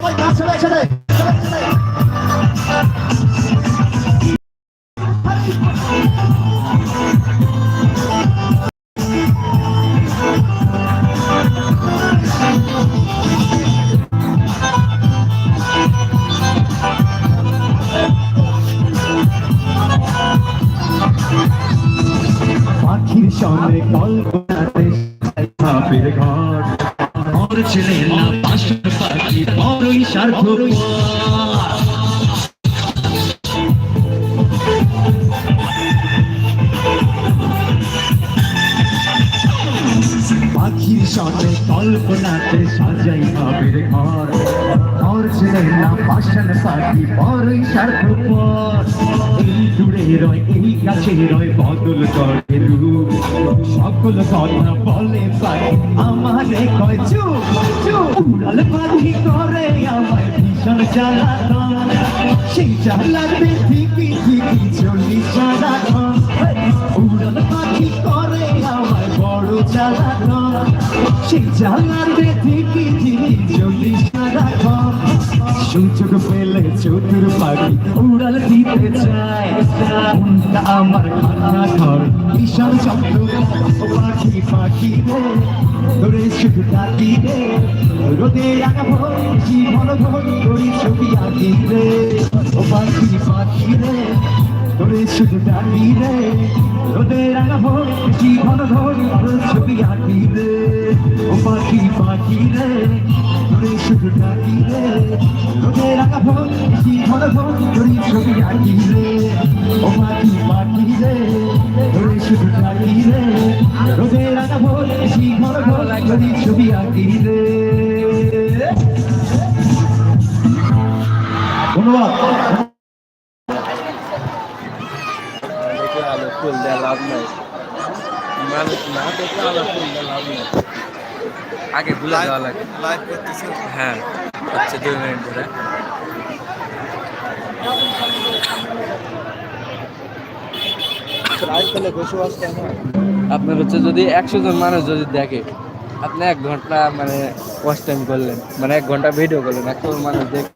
সবাই নাচো একসাথে সঙ্গে কল্পনাতে সাপের ঘর মোর ছেলে না পাঁচটা পাখি বড়ই স্বার্থপর পাখির সঙ্গে কল্পনাতে সাজাই ভাবের ঘর ঘর ছেলে না পাশান পাখি বড়ই স্বার্থপর এই দূরে রয় এই কাছে রয় বদল করে সকল কথা বলে পাই আমারে কয় চুপ চুপ উড়াল পাখি করে আমায় ভীষণ জ্বালাতন। সেই জ্বালাতে ঠিকই ঠিকই চলি সারাক্ষণ উড়াল পাখি করে আমায় বড় জ্বালাতন। সেই জ্বালাতে ঠিকই ঠিকই চলি সারাক্ষণ সুযোগ পেলে চতুর পাখি উড়াল দিতে চায়। মনটা আমার খানা ঘর, বিশাল শব্দ পাখি পাখি ধরে শুধু ডাকি রে। রোদে আঁকাবো জীবন ভোর করি ছবি আঁকি রে। ও পাখি পাখি রে ধরে শুধু ডাকি রে। রোদে আঁকাবো জীবন ভোর ছবি আঁকি রে। ও পাখি পাখি রে ধরে শুধু ডাকি রে। ফুল দেওয়া লাভ নাই মানুষ না ফুল দেওয়া লাভ নাই আগে ভুলে দেওয়া লাগে হ্যাঁ হচ্ছে দুই মিনিট ধরে লাইভ করলে বসে আসতে না আপনার হচ্ছে যদি একশো জন মানুষ যদি দেখে, আপনি এক ঘণ্টা মানে ওয়াচ টাইম করলেন মানে এক ঘণ্টা ভিডিও করলেন একশো জন মানুষ দেখে,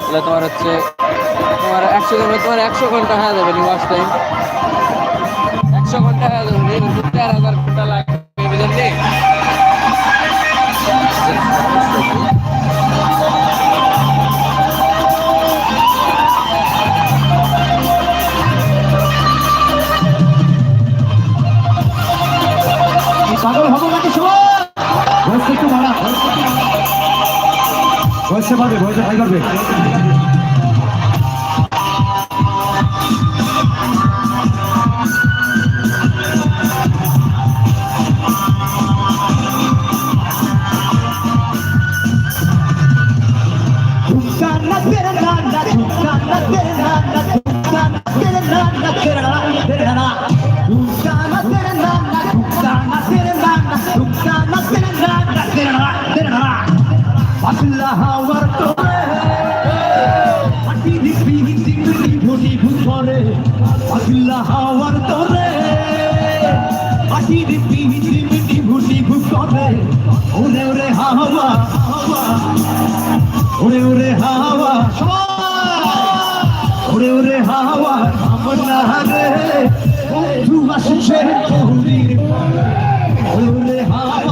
তাহলে তোমার হচ্ছে তোমার একশো জন, তোমার একশো ঘণ্টা হয়ে যাবে ওয়াচ টাইম একশো ঘণ্টা হয়ে যাবে তেরো হাজার ঘণ্টা লাগবে পাগল হব নাকি সবাই বয়স একটু বাড়া। বয়সে পারবে বয়সে ভাই করবে। আল্লাহ আমার তোরে আটিনি পিহিতি মুনি ভুনি ভুরে আল্লাহ আমার তোরে আটিনি পিহিতি মুনি ভুনি ভুরে ওরে ওরে হাওয়া, ওরে ওরে হাওয়া, ওরে ওরে হাওয়া, আমার না রে বন্ধু আসছে ওরে ওরে হাওয়া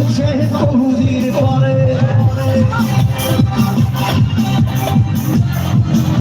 আমার রে বন্ধু আসছে পরে।